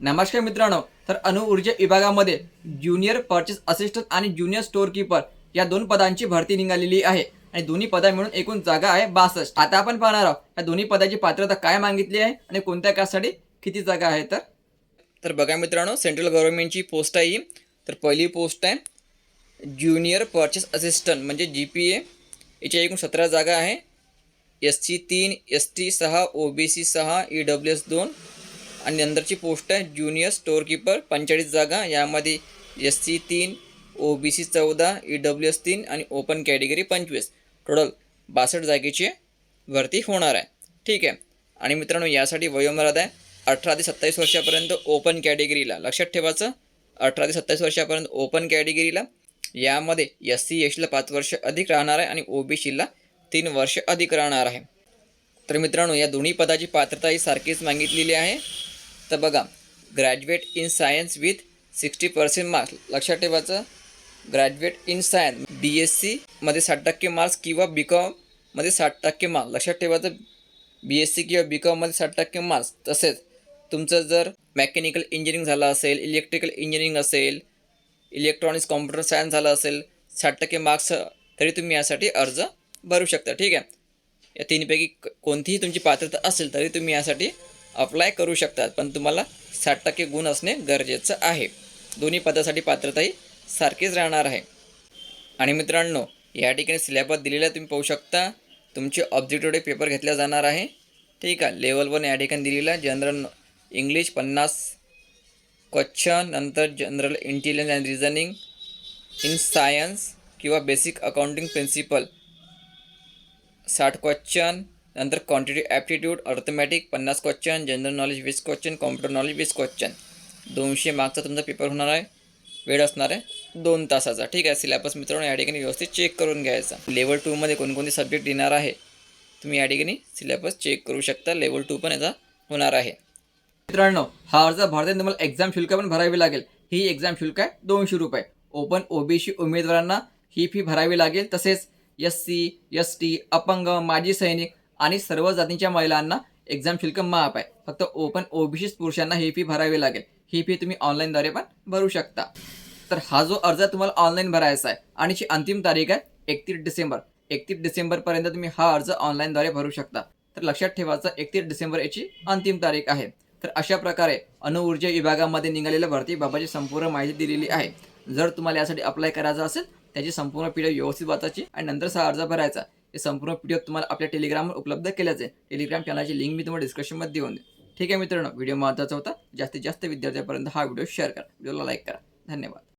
नमस्कार मित्रांनो तर अणुऊर्जा विभागामध्ये ज्युनियर पर्चेस असिस्टंट आणि ज्युनियर स्टोअर कीपर या दोन पदांची भरती निघालेली आहे. आणि दोन्ही पदा मिळून एकूण जागा आहे बासष्ट. आता आपण पाहणार आहोत या दोन्ही पदाची पात्रता काय मागितली आहे आणि कोणत्या कासाठी किती जागा आहे तर? तर बघा मित्रांनो सेंट्रल गव्हर्नमेंटची पोस्ट आहे ही. तर पहिली पोस्ट आहे ज्युनियर पर्चेस असिस्टंट म्हणजे जी पी ए याच्या एकूण सतरा जागा आहे. एस सी तीन एस टी सहा ओ बी सी सहा ई डब्ल्यू एस दोन आणि नंतरची पोस्ट आहे ज्युनियर स्टोअरकीपर पंचेचाळीस जागा यामध्ये एस सी तीन ओ बी सी चौदा ई डब्ल्यू एस तीन आणि ओपन कॅटेगरी पंचवीस. टोटल बासष्ट जागेची भरती होणार आहे. ठीक आहे. आणि मित्रांनो यासाठी वयोमर्यादा आहे अठरा ते सत्तावीस वर्षापर्यंत ओपन कॅटेगरीला लक्षात ठेवायचं अठरा ते सत्तावीस वर्षापर्यंत ओपन कॅटेगरीला यामध्ये एस सी एसला पाच वर्ष अधिक राहणार आहे आणि ओ बी सीला तीन वर्ष अधिक राहणार आहे. तर मित्रांनो या दोन्ही पदाची पात्रता ही सारखीच मागितलेली आहे. तर बघा graduate in science with sixty percent marks लक्षात ठेवायचं graduate in science B S सीमध्ये साठ टक्के मार्क्स किंवा बी कॉममध्ये साठ टक्के मार्क्स लक्षात ठेवायचं बी एस सी किंवा बी कॉममध्ये साठ टक्के मार्क्स तसेच तुमचं जर मेकॅनिकल इंजिनिअरिंग झालं असेल इलेक्ट्रिकल इंजिनिअरिंग असेल इलेक्ट्रॉनिक्स कॉम्प्युटर सायन्स झालं असेल साठ टक्के मार्क्स तरी तुम्ही यासाठी अर्ज भरू शकता. ठीक आहे? या तिन्हीपैकी कोणतीही तुमची पात्रता असेल तरी तुम्ही यासाठी अप्लाय करू शकतात. पण तुम्हाला साठ टक्के गुण असणे गरजेचं आहे. दोन्ही पदासाठी पात्रताही सारखीच राहणार आहे. आणि मित्रांनो या ठिकाणी सिलेबस दिलेला तुम्ही पाहू शकता. तुमचे ऑब्जेक्टिव्ह पेपर घेतला जाणार आहे. ठीक आहे लेवल वन या ठिकाणी दिलेला जनरल इंग्लिश पन्नास क्वेश्चन नंतर general intelligence and reasoning in science किंवा बेसिक अकाउंटिंग प्रिन्सिपल साठ क्वेश्चन नंतर क्वांटिटी ॲप्टिट्यूड अर्थमॅटिक पन्नास क्वेश्चन जनरल नॉलेज वीस क्वेश्चन कॉम्प्युटर नॉलेज वीस क्वेश्चन दोनशे मार्कचा तुमचा पेपर होणार आहे. वेळ असणार आहे दोन तासाचा. ठीक आहे? सिलेबस मित्रांनो या ठिकाणी व्यवस्थित चेक करून घ्यायचा. लेवल टूमध्ये कोणकोणते सब्जेक्ट येणार आहे? तुम्ही या ठिकाणी सिलेबस चेक करू शकता. लेवल टू पण याचा होणार आहे. मित्रांनो हा अर्ज भरताना तुम्हाला एक्झाम शुल्क पण भरावी लागेल. ही एक्झाम शुल्क आहे दोनशे रुपये. ओपन ओबीसी उमेदवारांना ही फी भरावी लागेल. तसेच एस सी एस टी अपंग माजी सैनिक आणि सर्व जातींच्या महिलांना एक्झाम शुल्क माफ आहे. फक्त ओपन ओबीसी पुरुषांना ही फी भरावी लागेल. ही फी तुम्ही ऑनलाईनद्वारे पण भरू शकता. तर हा जो अर्ज तुम्हाला ऑनलाईन भरायचा आहे आणि याची अंतिम तारीख आहे एकतीस डिसेंबर. एकतीस डिसेंबरपर्यंत तुम्ही हा अर्ज ऑनलाईनद्वारे भरू शकता. तर लक्षात ठेवायचं एकतीस डिसेंबर याची अंतिम तारीख आहे. तर अशा प्रकारे अणुऊर्जा विभागामध्ये निघालेल्या भरतीबाबतची संपूर्ण माहिती दिलेली आहे. जर तुम्हाला यासाठी अप्लाय करायचं असेल त्याची संपूर्ण पिढी व्यवस्थित वाचायची आणि नंतर हा अर्ज भरायचा हे संपूर्ण पी तुम्हाला आपल्या टेलिग्रामवर उपलब्ध केल्याच आहे. टेलिग्राम चॅनलची लिंक मी तुम्हाला डिस्क्रिप्शनमध्ये देऊन दे ठीक आहे मित्रांनो व्हिडिओ महत्त्वाचा होता. जास्तीत जास्त विद्यार्थ्यांपर्यंत हा व्हिडिओ शेअर करा. व्हिडिओला लाईक करा. धन्यवाद.